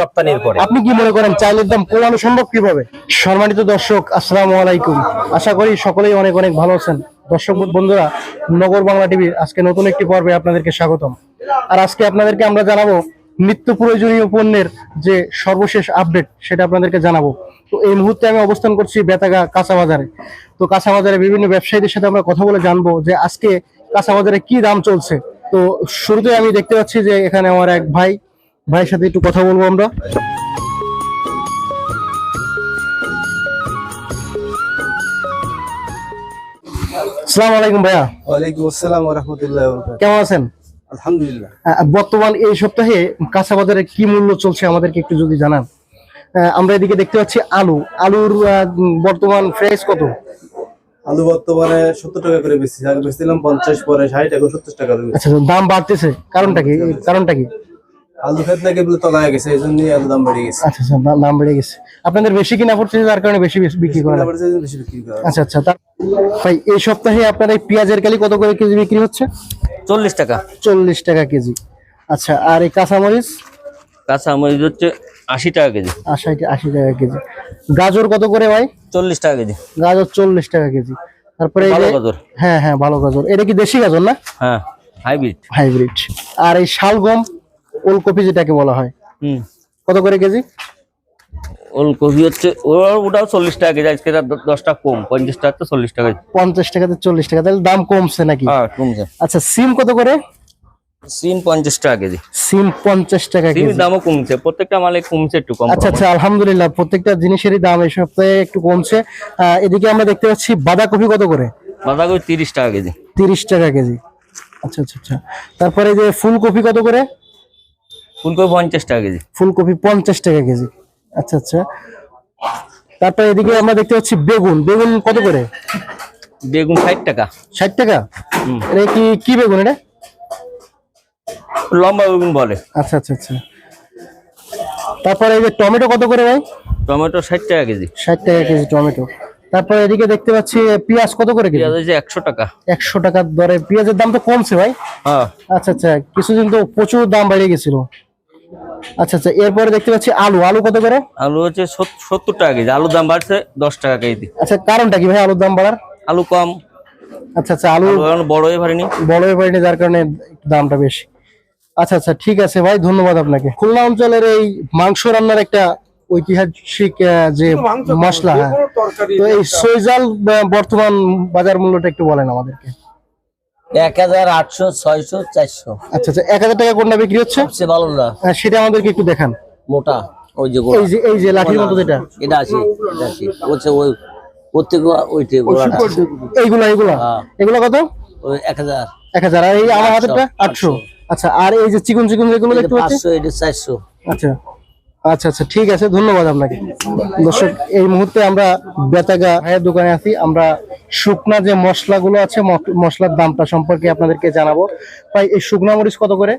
রপ্তানির পরে। আপনি কি মনে করেন চাইলের দাম কমানো সম্ভব কীভাবে? সম্মানিত দর্শক, আসসালামু আলাইকুম। আশা করি সকলেই অনেক অনেক ভালো আছেন। দর্শক বন্ধুরা, নগর বাংলা টিভির আজকে নতুন একটি পর্বে আপনাদেরকে স্বাগতম। আর আজকে আপনাদেরকে আমরা জানাব নিত্য প্রয়োজনীয় পণ্যের যে সর্বশেষ আপডেট, সেটা আপনাদেরকে জানাব। তো এই মুহূর্তে আমি অবস্থান করছি বেতাগা কাঁচা বাজারে। তো কাঁচা বাজারে বিভিন্ন ব্যবসায়ীদের সাথে আমরা কথা বলে জানব যে আজকে কাঁচা বাজারে কি দাম চলছে। তো শুরুতে আমি দেখতে পাচ্ছি যে এখানে আমার এক ভাই ভাইয়ের সাথে একটু কথা বলব আমরা? আসসালামু আলাইকুম ভাইয়া। ওয়ালাইকুম আসসালাম রহমতুল্লাহ কেমন আছেন? আলহামদুলিল্লাহ। বর্তমান এই সপ্তাহে কাঁচা বাজারে কি মূল্য চলছে আমাদেরকে একটু যদি জানান। আমরা এদিকে দেখতে পাচ্ছি আলু। আলুর বর্তমান প্রাইস কত? আলু বর্তমানে সত্তর টাকা করে বেশি আগে বেচছিলাম পঞ্চাশ পরে ষাট সত্তর টাকা আচ্ছা দাম বাড়তেছে। কারণটা কি? কারণটা কি? আলু খেত নাকি বলে তলায় গেছে এই জন্যই আলু দাম বেড়ে গেছে। আচ্ছা আচ্ছা দাম- দাম বেড়ে গেছে। আপনাদের বেশি কিনা পড়ছে যার কারণে বেশি বেশি বিক্রি করা জন্য বেশি বিক্রি করা আচ্ছা আচ্ছা তার ভাই এই সপ্তাহে আপনার এই পেঁয়াজের কালি কত করে কেজি বিক্রি হচ্ছে? চল্লিশ টাকা। চল্লিশ টাকা কেজি। আচ্ছা আর এই কাঁচামরিচ? কাঁচা মরিচ হচ্ছে আশি টাকা কেজি। আশি আশি টাকা কেজি। গাজর কত করে ভাই? চল্লিশ টাকা কেজি। গাজর চল্লিশ টাকা কেজি। তারপরে ভালো গাজর। হ্যাঁ হ্যাঁ ভালো গাজর। এটা কি দেশি গাজর না? হ্যাঁ হাইব্রিড। হাইব্রিড। আর এই শালগম? ওলকপি যেটাকে বলা হয়। হুম। কত করে কেজি? ওলকপি হচ্ছে ওটাও চল্লিশ টাকা কেজি আজকে তার দ- দশ টাকা কম পঞ্চাশ টাকা চল্লিশ টাকা। পঞ্চাশ টাকাতে চল্লিশ টাকা তাহলে দাম কমছে নাকি? হ্যাঁ কমছে। আচ্ছা সিম কত করে? সিম পঞ্চাশ টাকা কেজি। সিম পঞ্চাশ টাকা কেজি। দামও কমছে প্রত্যেকটা মালে কমছে একটু কম। আচ্ছা আচ্ছা আলহামদুলিল্লাহ প্রত্যেকটা জিনিসেরই দাম এই সপ্তাহে একটু কমছে। এদিকে আমরা দেখতে পাচ্ছি বাঁধাকপি কত করে? বাঁধাকপি তিরিশ টাকা কেজি। তিরিশ টাকা কেজি। আচ্ছা আচ্ছা আচ্ছা। তারপরে যে ফুলকপি কত করে? ফুলকপি পঞ্চাশ টাকা কেজি। ফুলকপি পঞ্চাশ টাকা কেজি। আচ্ছা আচ্ছা। তারপরে এদিকে আমরা দেখতে পাচ্ছি বেগুন। বেগুন কত করে? বেগুন ষাট টাকা। ষাট টাকা। এটা কি কি বেগুন এটা? লম্বা বেগুন বলে। আচ্ছা আচ্ছা আচ্ছা। তারপরে এই যে টমেটো কত করে ভাই? টমেটো ষাট টাকা কেজি। ষাট টাকা কেজি টমেটো। তারপরে এদিকে দেখতে পাচ্ছি পেঁয়াজ কত করে কেজি? পেঁয়াজ একশো টাকা। একশো টাকার দরে। পেঁয়াজের দাম তো কমছে ভাই। হ্যাঁ। আচ্ছা আচ্ছা। কিছুদিন তো প্রচুর দাম বেড়ে গেছিল। আচ্ছা আচ্ছা এরপরে দেখতে পাচ্ছি আলু। আলু কত করে? আলু হচ্ছে সত্তর টাকা কেজি। আলুর দাম বাড়ছে দশ টাকা কেজি। আচ্ছা কারণটা কি ভাই আলুর দাম বাড়ার? আলু কম। আচ্ছা আচ্ছা আলু বড় হয়ে পারেনি বড় হয়ে পারেনি যার কারণে দামটা বেশি। আচ্ছা আচ্ছা ঠিক আছে ভাই ধন্যবাদ আপনাকে। খুলনা অঞ্চলের এই মাংস রান্নার একটা ঐতিহাসিক যে মশলা হ্যাঁ। তো এই সৈজাল বর্তমান বাজার মূল্যটা একটু বলেন আমাদেরকে। এক হাজার আটশো ছয়শো চারশো। আচ্ছা আচ্ছা এক হাজার টাকা কোনটা বিক্রি হচ্ছে? সবচেয়ে ভালো না। সেটা আমাদেরকে একটু দেখান। মোটা ওই যে এই যে এই যে লাঠির মতো যেটা। এটা আছে এটা আছে। বলছে ওই প্রত্যেক ওইটে গোড়াটা এইগুলা এইগুলা? হ্যাঁ। এগুলো কত? ওই এক হাজার। এক হাজার। আর এই আমার হাতেরটা? আটশো আচ্ছা আর এই যে চিকন চিকন যেগুলো এটা দেখতে পাচ্ছি এটা চারশো। আচ্ছা। আচ্ছা আচ্ছা ঠিক আছে ধন্যবাদ আপনাকে। দর্শক এই মুহূর্তে আমরা বেতাগা ভাইয়ের দোকানে আছি। আমরা শুকনা যে মশলাগুলো আছে মশলার দামটা সম্পর্কে আপনাদেরকে জানাব। ভাই এই শুকনা মরিচ কত করে?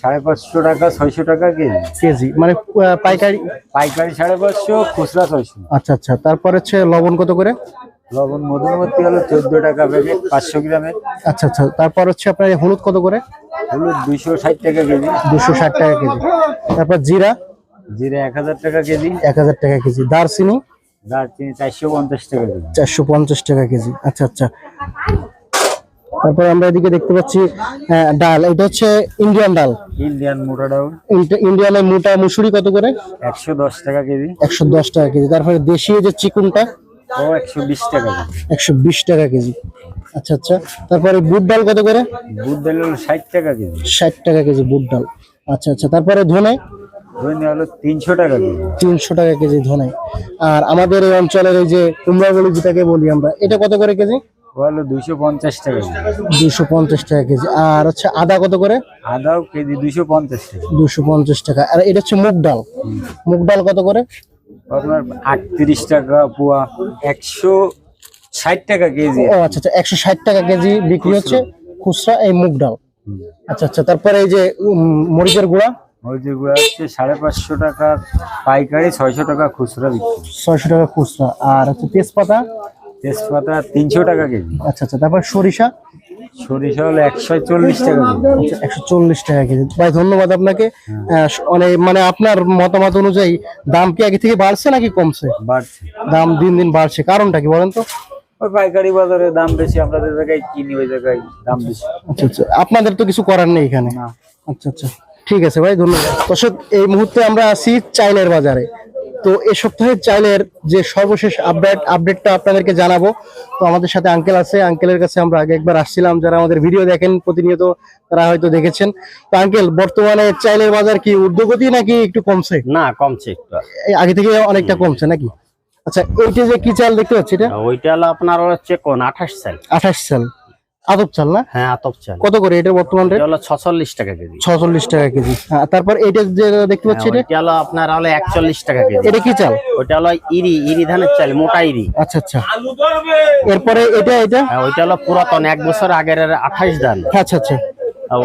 সাড়ে পাঁচশো টাকা ছয়শো টাকা কেজি। কেজি মানে পাইকারি? পাইকারি সাড়ে পাঁচশো খুচরা ছয়শো। আচ্ছা আচ্ছা তারপর হচ্ছে লবণ কত করে? লবণ মধুমতি হলো চোদ্দ টাকা প্যাকেট পাঁচশো গ্রামের। আচ্ছা আচ্ছা তারপর হচ্ছে আপনার হলুদ কত করে? হলুদ দুইশো ষাট টাকা কেজি। দুশো ষাট টাকা কেজি। তারপর জিরা? জিরা এক হাজার টাকা কেজি। এক হাজার টাকা কেজি। দারচিনি? দারচিনি চারশো পঞ্চাশ টাকা কেজি। চারশো পঞ্চাশ টাকা কেজি। আচ্ছা আচ্ছা। তারপর আমরা এদিকে দেখতে পাচ্ছি ডাল। এটা হচ্ছে ইন্ডিয়ান ডাল। ইন্ডিয়ান মোটা ডাল। ইন্ডিয়ানের মোটা মুসুরি কত করে? একশো দশ টাকা কেজি। একশো দশ টাকা কেজি। তারপরে দেশীয় যে চিকুনটা ও একশো বিশ টাকা কেজি। একশো বিশ টাকা কেজি। আচ্ছা আচ্ছা। তারপরে বুট ডাল কত করে? বুট ডাল হলো ষাট টাকা কেজি। ষাট টাকা কেজি বুট ডাল। আচ্ছা আচ্ছা। তারপরে ধনে? ধনে হলো তিনশো টাকা কেজি। তিনশো টাকা কেজি ধনে। আর আমাদের এই অঞ্চলের এই যে কুমড়া বলি যেটাকে বলি আমরা এটা কত করে কেজি? হলো দুইশো পঞ্চাশ টাকা কেজি। দুশো পঞ্চাশ টাকা কেজি। আর হচ্ছে আদা কত করে? আদাও কেজি দুইশো পঞ্চাশ টাকা। দুশো পঞ্চাশ টাকা। আর এটা হচ্ছে মুগ ডাল। মুগ ডাল কত করে? আপনার আটত্রিশ টাকা পোয়া একশো ষাট টাকা কেজি। ও আচ্ছা আচ্ছা একশো ষাট টাকা কেজি বিক্রি হচ্ছে খুচরা। এই মুগ ডাল। আচ্ছা আচ্ছা তারপরে এই যে মরিচের গুঁড়া। মরিচের গুঁড়া হচ্ছে সাড়ে পাঁচশো টাকা পাইকারি ছয়শো টাকা খুচরা বিক্রি। ছয়শো টাকা খুচরা। আর হচ্ছে তেজপাতা? তেজপাতা তিনশো টাকা কেজি। আচ্ছা আচ্ছা তারপর সরিষা? সরিষা হলো একশো চল্লিশ টাকা একশো চল্লিশ টাকা কেজি। ভাই ধন্যবাদ আপনাকে। হ্যাঁ। অনেক মানে আপনার মতামত অনুযায়ী দাম কি আগে থেকে বাড়ছে নাকি কমছে? বাড়ছে। দাম দিন দিন বাড়ছে। কারণটা কি বলেন তো? ওই পাইকারি বাজারে দাম বেশি আমরা যে জায়গায় কিনি ওই জায়গায় দাম বেশি। আচ্ছা আচ্ছা। আপনাদের তো কিছু করার নেই এখানে। আচ্ছা আচ্ছা। ঠিক আছে ভাই ধন্যবাদ। দর্শক এই মুহূর্তে আমরা আছি চাইলের বাজারে। তো এ সপ্তাহে চাইলের যে সর্বশেষ আপডেট আপডেটটা আপনাদেরকে জানাব। তো আমাদের সাথে আঙ্কেল আছে। আঙ্কেলের কাছে আমরা আগে একবার আসছিলাম। যারা আমাদের ভিডিও দেখেন প্রতিনিয়ত তারা হয়তো দেখেছেন। তো আঙ্কেল বর্তমানে চাইলের বাজার কি ঊর্ধ্বগতি নাকি একটু কমছে? না কমছে একটু আগে থেকে অনেকটা কমছে নাকি? আচ্ছা এইটা যে কি চাল দেখতে পাচ্ছি এটা? ওইটা হলো আপনার হচ্ছে কোন আঠাশ চাল। আঠাশ চাল। আদব চাল না? হ্যাঁ আতপ চাল। কত করে এটা বর্তমান রেট হলো ছচল্লিশ টাকা কেজি। ছচল্লিশ টাকা কেজি। হ্যাঁ, তারপর এইটা যে দেখতে পাচ্ছি এটা? হলো আপনার হলো একচল্লিশ টাকা কেজি। এটা কি চাল? ওইটা হলো ইরি ইরি ধানের চাল মোটা ইরি। আচ্ছা আচ্ছা। এরপরে এটা এটা? হ্যাঁ, ওইটা হলো পুরাতন এক বছর আগের আঠাশ ধান। আচ্ছা আচ্ছা।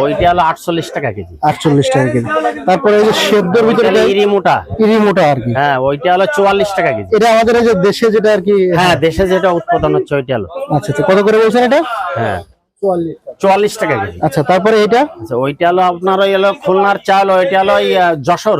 ওইটা হলো আটচল্লিশ টাকা কেজি। আটচল্লিশ টাকা কেজি। তারপরে যে সেদ্ধর ভিতরে ওইটা ইরি মোটা। ইরি মোটা আর কি। হ্যাঁ ওইটা হলো চুয়াল্লিশ টাকা কেজি। এটা আমাদের এই যে দেশে যেটা আর কি হ্যাঁ দেশে যেটা উৎপাদন হচ্ছে ওইটা হলো। আচ্ছা আচ্ছা। কত করে বলছেন এটা? হ্যাঁ। চুয়াল্লিশ টাকা। কেজি। আচ্ছা তারপরে এটা আচ্ছা ওইটা হলো আপনার ওই হলো খুলনার চাল ওইটা হলো ওই, যশোর।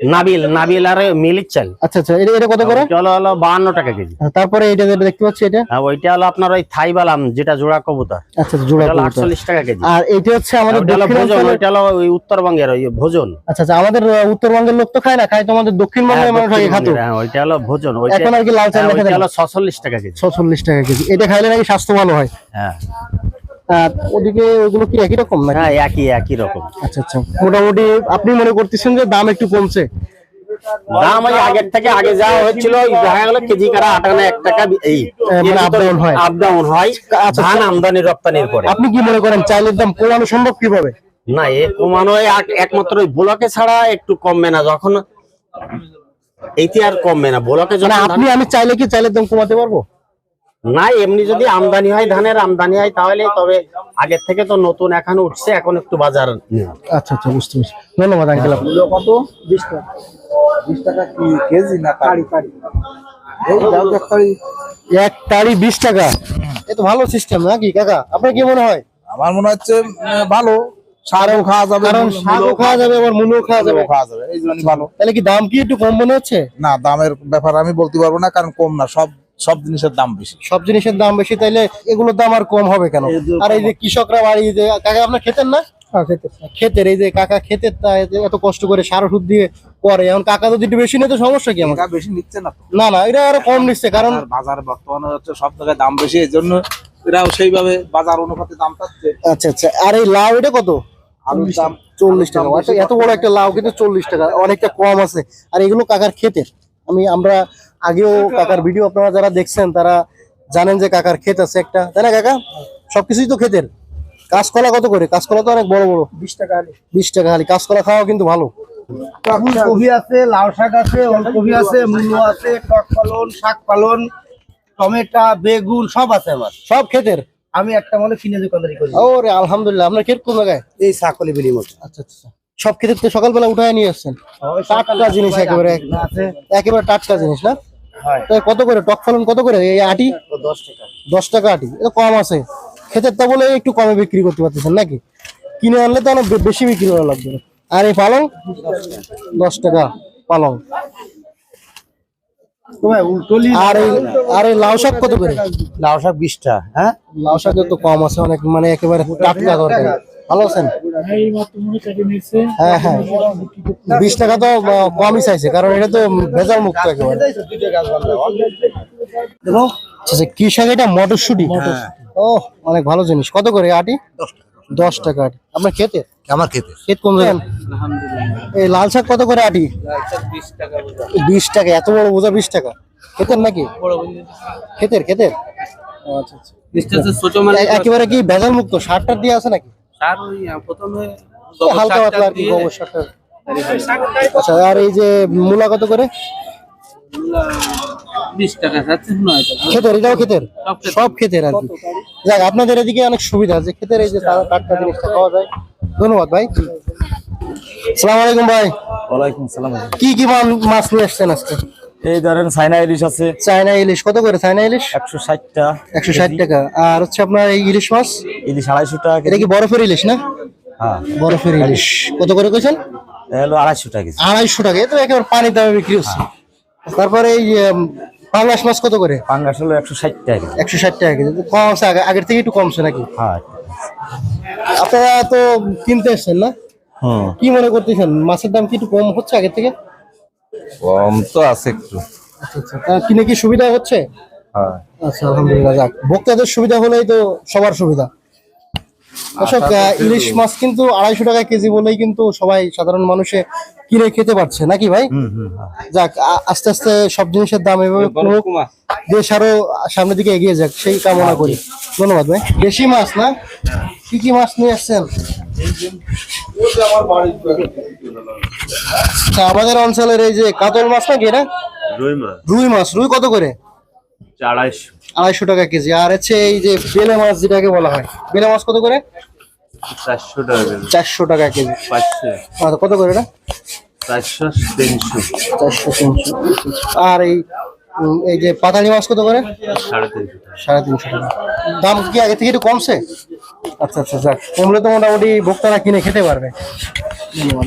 নাবিল নাবিল আর মিলির চাল। আচ্ছা আচ্ছা এটা কত করে? ওইটা হলো বাহান্ন টাকা কেজি। তারপরে এটা যেটা দেখতে পাচ্ছি এটা? হ্যাঁ ওইটা হলো আপনার ওই থাইবালাম যেটা জোড়া কবুতর। আচ্ছা আচ্ছা, জোড়া কবুতর। আটচল্লিশ টাকা কেজি। আর এটা হচ্ছে আমাদের ভোজন ওইটা হলো ওই উত্তরবঙ্গের ওই ভোজন। আচ্ছা আচ্ছা আমাদের উত্তরবঙ্গের লোক তো খায় না খায় তো আমাদের দক্ষিণবঙ্গের হ্যাঁ, মানুষ আগে খাতো। হ্যাঁ, ওইটা হলো ভোজন ওইটা এখন আর কি লাল চাল হ্যাঁ, দেখা যায় হলো ছচল্লিশ টাকা কেজি। ছচল্লিশ টাকা কেজি। এটা খাইলে নাকি স্বাস্থ্য ভালো হয়? হ্যাঁ। ওদিকে ওগুলো কি একই রকম নাকি? হ্যাঁ একই একই রকম। আচ্ছা আচ্ছা। মোটামুটি আপনি মনে করতেছেন যে দাম একটু কমছে? দাম ওই আগের থেকে আগে যা হচ্ছিল দেখা গেল কেজি কারা আট আনা এক টাকা এই মানে। আপ ডাউন হয়। আচ্ছা, ধান আমদানি রপ্তানির পরে। আপনি কি মনে করেন চাইলের দাম কমানো সম্ভব কীভাবে? না এ কমানো একমাত্র ওই ব্লকে ছাড়া একটু কমবে না যখন এইটি আর কমবে না। ব্লকে মানে যখন আপনি আমি চাইলে কি চাইলের দাম কমাতে পারব? না এমনি যদি আমদানি হয় ধানের আমদানি হয় তাহলে তবে আগের থেকে তো নতুন এখন উঠছে এখন একটু বাজার আচ্ছা আচ্ছা বুঝতে পারছি। ধন্যবাদ আঙ্কেল কত? বিশ টাকা। বিশ টাকা কি কেজি না কাড়ি কাড়ি এই দাও তো কাড়ি এক তারি বিশ টাকা। এ তো ভালো সিস্টেম নাকি কাকা? আপনার কি মনে হয়? আমার মনে হচ্ছে ভালো। সারও খাওয়া যাবে কারণ মূল- শাকও খাওয়া যাবে আবার মূলও খাওয়া যাবে। খাওয়া যাবে এই জন্য ভালো। তাহলে কি দাম কি একটু কম মনে হচ্ছে? না দামের ব্যাপার আমি বলতে পারব না কারণ কম না সব সব জিনিসের দাম বেশি। সব জিনিসের দাম বেশি তাইলে এগুলোর দাম আর কম হবে কেন? আর এই যে কৃষকরা বাড়ি যে কাকা আপনার খেতেন না? ক্ষেতের। এই যে কাকা ক্ষেতের তা এত- এত কষ্ট করে সার ওষুধ দিয়ে করে। এখন কাকা যদি বেশি নেই তো সমস্যা কি আমার? বেশি নিচ্ছে না না না এটা আরও কম নিচ্ছে কারণ বাজার বর্তমানে হচ্ছে সব জায়গায় দাম বেশি এই জন্য এরাও সেইভাবে বাজার অনুপাতে দাম পাচ্ছে আচ্ছা আচ্ছা আর এই লাউ এটা কত? আলুর দাম চল্লিশ টাকা। আচ্ছা, এত বড় একটা লাউ কিন্তু চল্লিশ টাকা অনেকটা কম আছে। আর এগুলো কাকার ক্ষেতের। আমি আমরা আগেও কাকার ভিডিও আপনারা যারা দেখছেন তারা জানেন যে কাকার ক্ষেত আছে একটা। তাই না কাকা? সবকিছুই তো ক্ষেতের। কাঁচকলা কত করে? কাঁচকলা তো অনেক বড় বড়। বিশ টাকা বিশ টাকা খালি কাঁচকলা খাওয়া কিন্তু ভালো। ফুলকপি আছে লাউ শাক আছে ওলকপি আছে মূলো আছে টক পালন শাক পালন টমেটো বেগুন সব আছে আমার। সব ক্ষেতের? আমি একটা মনে কিনে দোকানদারি করি। ওরে আলহামদুলিল্লাহ আপনার ক্ষেত কোন জায়গায়? এই সাকলি বিলি মতো। আচ্ছা আচ্ছা সব ক্ষেতের তো সকালবেলা উঠায় নিয়ে আসছেন। টাটকা জিনিস একেবারে আছে। একেবারে টাটকা জিনিস না? কত করে? টক ফলন কত করে? এই আটি? দশ টাকা। দশ টাকা আটি। এটা কম আছে। ক্ষেতের তা বলে একটু কমে বিক্রি করতে পারতেছেন নাকি? কিনে আনলে তো অনেক বেশি বিক্রি করা লাগবে। আর এই পালং? দশ টাকা পালং। আর এই আর এই লাউ শাক কত করে? লাউ শাক বিশটা হ্যাঁ? লাউ শাকের তো কম আছে অনেক মানে একেবারে টাটকা দরকার। ভালো আছেন? হ্যাঁ হ্যাঁ বিশ টাকা তো কমই চাইছে কারণ এটা তো ভেজাল মুক্ত একেবারে আচ্ছা আচ্ছা, কি শাক এটা? মটরশুটি? ও অনেক ভালো জিনিস। কত করে আটি? দশ টাকা। আটি। আপনার খেতে আমার খেতে ক্ষেত কোন এই লাল শাক কত করে আটি? বিশ টাকা এত বড় বোঝা বিশ টাকা। খেতের নাকি? খেতের খেতের আচ্ছা আচ্ছা। একেবারে কি ভেজাল মুক্ত সার টার দিয়ে আছে নাকি? ও, হালকা পাতলা আর কি গোবর সার আচ্ছা আর এই যে মূলা কত করে? খেতের এটাও খেতের সব খেতের আর কি। যাক আপনাদের এদিকে অনেক সুবিধা আছে। খেতের এই যে টাটকা জিনিসটা পাওয়া যায়। ধন্যবাদ ভাই। সালাম আলাইকুম ভাই। ওয়ালাইকুম সালাম। কি কি মাছ নিয়ে আসছেন আজকে? এই ধরেন চাইনা ইলিশ আছে। চায়না ইলিশ কত করে চায়না ইলিশ? একশো ষাটটা একশো ষাট টাকা। আর হচ্ছে আপনার এই ইলিশ মাছ? ইলিশ আড়াইশো টাকা এটা কি বরফের ইলিশ না? হ্যাঁ। বরফের ইলিশ। কত করে কইছেন? হলো আড়াইশো টাকা আড়াইশো টাকা। তো একেবারে পানির দামে বিক্রি হচ্ছে। তারপরে এই পাঙ্গাস মাছ কত করে? পাঙ্গাস হলো একশো ষাট টাকা একশো ষাট টাকা কেজি। তো কম আছে আগে- আগের থেকে একটু কমছে নাকি? হ্যাঁ। আপনারা তো কিনতে এসছেন না? কি মনে করতেছেন? মাছের দাম কি একটু কম হচ্ছে আগের থেকে? কম তো আছে একটু। আচ্ছা আচ্ছা। কিনে কি সুবিধা হচ্ছে? হ্যাঁ। আচ্ছা আলহামদুলিল্লাহ যাক। ভোক্তাদের সুবিধা হলেই তো সবার সুবিধা। দর্শক ইলিশ মাছ কিন্তু আড়াইশো টাকা কেজি বলেই কিন্তু সবাই সাধারণ মানুষে কিনে খেতে পারছে। নাকি ভাই? যাক আস্তে আস্তে সব জিনিসের দাম এভাবে কমুক। দেশ আরও সামনের দিকে এগিয়ে যাক সেই কামনা করি। ধন্যবাদ ভাই। দেশি মাছ না? কি কি মাছ নিয়ে আসছেন? আমাদের অঞ্চলের এই যে কাতল মাছ নাকি এটা? রুই মাছ। রুই মাছ রুই কত করে? আড়াইশো। আড়াইশো টাকা কেজি। আর হচ্ছে এই যে বেলে মাছ যেটাকে বলা হয় বেলে মাছ কত করে? চারশো টাকা কেজি। চারশো টাকা কেজি। কত করে এটা? চারশো তিনশো। চারশো তিনশো। আর এই এই যে পাতালি মাছ কত করে? সাড়ে তিনশো টাকা। দাম কি আগে থেকে একটু কমছে? আচ্ছা আচ্ছা যাক কমলে তো মোটামুটি ভোক্তারা কিনে খেতে পারবে। ধন্যবাদ